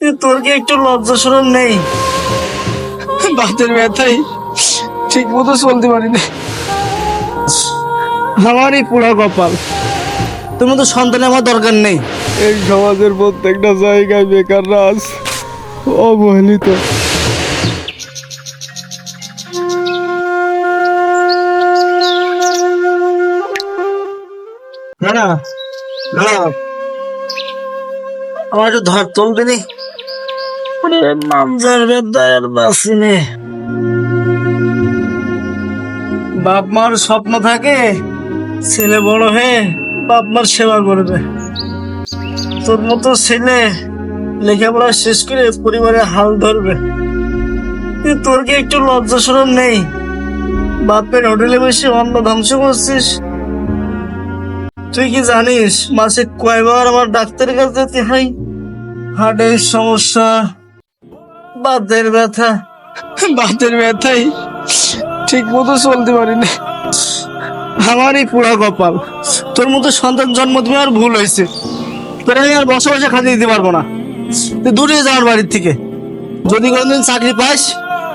তোর কি একটু লজ্জা সরম নেই? বাতের ব্যথাই ঠিক মতো চলতে পারিনি। আমারই পুরা কপাল। তোর মতো সন্তান আমার দরকার নেই। এই সমাজের প্রত্যেকটা জায়গায় বেকাররা আজ অবহেলিত। না না না। আমার একটু ধর তুলবি নি? মানে মামজার বেদায় আর বাপ মার স্বপ্ন থাকে ছেলে বড় হয়ে বাপ মার সেবা করবে। তোর মতো ছেলে লেখাপড়া শেষ করে পরিবারের হাল ধরবে। তোর কি একটু লজ্জা সরম নেই? বাপের হোটেলে বসে অন্ন ধ্বংস করছিস? তুই কি জানিস মাসে কয়বার আমার ডাক্তারের কাছে যেতে হয়? হার্টের সমস্যা বাতের ব্যথা, বাতের ব্যথাই ঠিক মতো চলতে পারিনি। আমারই পুরা কপাল। তোর মতো সন্তান জন্ম দিবে আর ভুল হয়েছে। তোর আমি আর বসে বসে খাতে দিতে পারব না। তুই দূরে যাওয়ার বাড়ির থেকে। যদি কোনোদিন চাকরি পাস,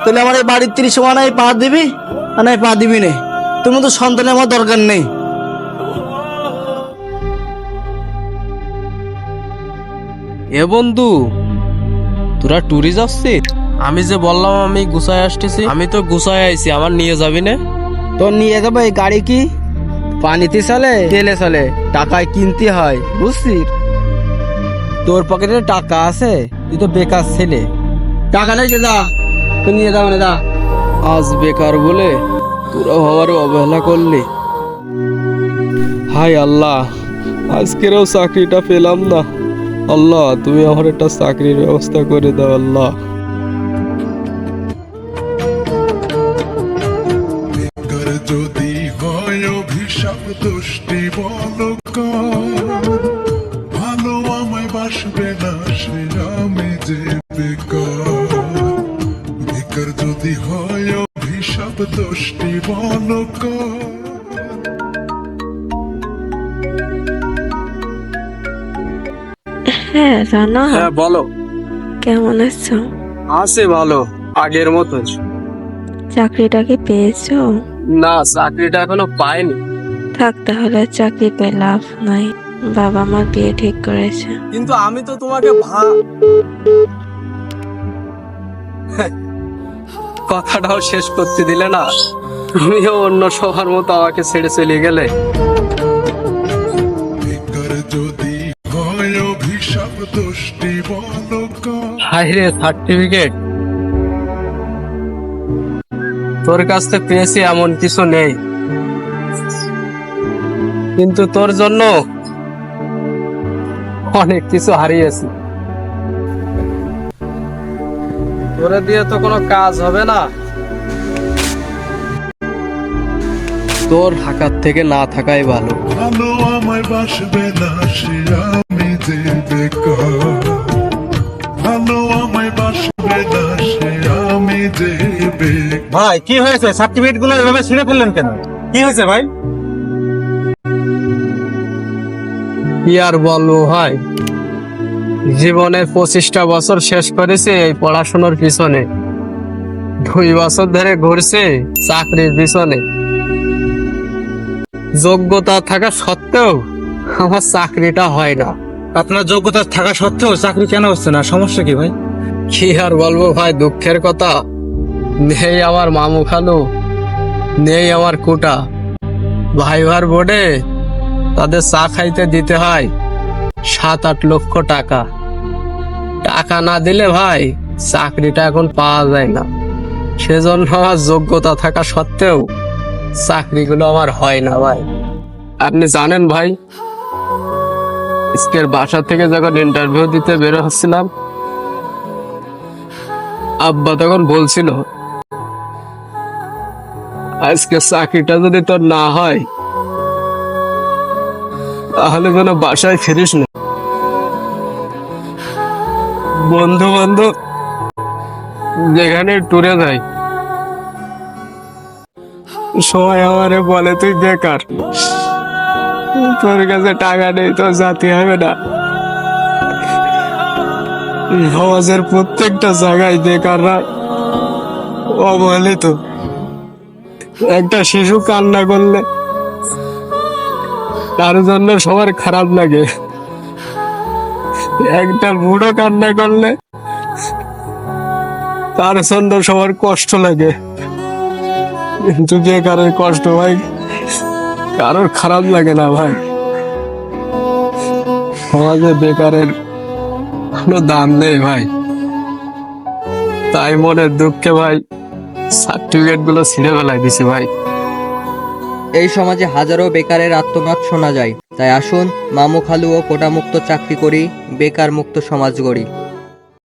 তাহলে আমার এই বাড়ির তিরিশ সমানায় পা দিবি আর নাই পা দিবি নে। তোর মতো সন্তানের আমার দরকার নেই। এ বন্ধু তোরা ট্যুরে যাচ্ছিস আমি যে বললাম আমি গুছায় আসতেছি আমি তো গুছায় আইছি আমার নিয়ে যাবি না। তোর নিয়ে যাব এই গাড়ি কি? পানিতে চলে তেলে চলে টাকায় কিনতে হয় বুঝছিস? তোর পকেটে টাকা আছে তুই তো বেকার ছেলে। টাকা নেই যে দা তুই নিয়ে যাব না দা আজ বেকার বলে তোরা আমার অবহেলা করলি। হাই আল্লাহ আজকেরও চাকরিটা পেলাম না। আল্লাহ, তুমি আমার একটা চাকরির ব্যবস্থা করে দাও, আল্লাহ। যদি ভালো আমায় বাসবে আমি যে বেকার যদি দোষটি বলো হ্যাঁ রানা। হ্যাঁ বলো। কেমন আছো? আছে ভালো আগের মতো চাকরিটা কি পেয়েছ? না চাকরিটা এখনও পাইনি। থাক তাহলে চাকরি পেয়ে লাভ নাই। বাবা মা বিয়ে ঠিক করেছে। কিন্তু আমি তো তোমাকে ভা কথাটাও শেষ করতে দিলে না? তুমিও অন্য সবার মতো আমাকে ছেড়ে চলে গেলে। যদি হয় দোষটি বলো হাইরে সার্টিফিকেট তোর কাছ পেয়েছি এমন কিছু নেই। কিন্তু তোর জন্য অনেক কিছু হারিয়েছি। তোরে দিয়ে তো কোনো কাজ হবে না। তোর হাকার থেকে না থাকাই ভালো। ভালো আমায় বাসবে না যে বেকার ভালো আমায় বাসবে না সে আমি যে ভাই কি হয়েছে? সার্টিফিকেটগুলো এভাবে ছিঁড়ে ফেললেন কেন? কি হয়েছে ভাই? কি আর বলব ভাই জীবনের পঁচিশটা বছর শেষ করেছে এই পড়াশোনার পিছনে। দুই বছর ধরে ঘুরছে চাকরির পিছনে। যোগ্যতা থাকা সত্ত্বেও আমার চাকরিটা হয় না। আপনার যোগ্যতা থাকা সত্ত্বেও চাকরি কেন হচ্ছে না? সমস্যা কি ভাই? কি আর বলব ভাই, দুঃখের কথা। নেই আমার মামু খালু, নেই আমার কুটা। ভাইবার বোর্ডে তাদের চা খাইতে দিতে হয় সাত আট লক্ষ টাকা। টাকা না দিলে ভাই চাকরিটা এখন পাওয়া যায় না। সেজন্য আমার যোগ্যতা থাকা সত্ত্বেও চাকরিগুলো আমার হয় না ভাই। আপনি জানেন ভাই আজকের বাসা থেকে যখন ইন্টারভিউ দিতে বের হচ্ছিলাম, আব্বা তখন বলছিল, আজকে চাকরিটা যদি তোর না হয়, তাহলে যেন বাসায় ফিরিস না। বন্ধু বান্ধব, যেখানে টুরে যাই, সবাই আমারে বলে, তুই বেকার। তোর কাছে টাকা নেই তো জাতি হবে না। সমাজের প্রত্যেকটা জায়গায় বেকাররা অবহেলিত। একটা শিশু কান্না করলে তার জন্য সবার খারাপ লাগে। একটা বুড়ো কান্না করলে তার জন্য সবার কষ্ট লাগে। কিন্তু বেকারের কষ্ট ভাই কারোর খারাপ লাগে না ভাই। সমাজে বেকারের কোনো দাম নেই ভাই। তাই মনের দুঃখে ভাই সার্টিফিকেটগুলো ছিঁড়ে ফেলাই দিছি ভাই। এই সমাজে হাজারো বেকারের আত্মনাদ শোনা যায়। তাই আসুন মামু খালু ও কোটামুক্ত চাকরি করি, বেকার মুক্ত সমাজ গড়ি।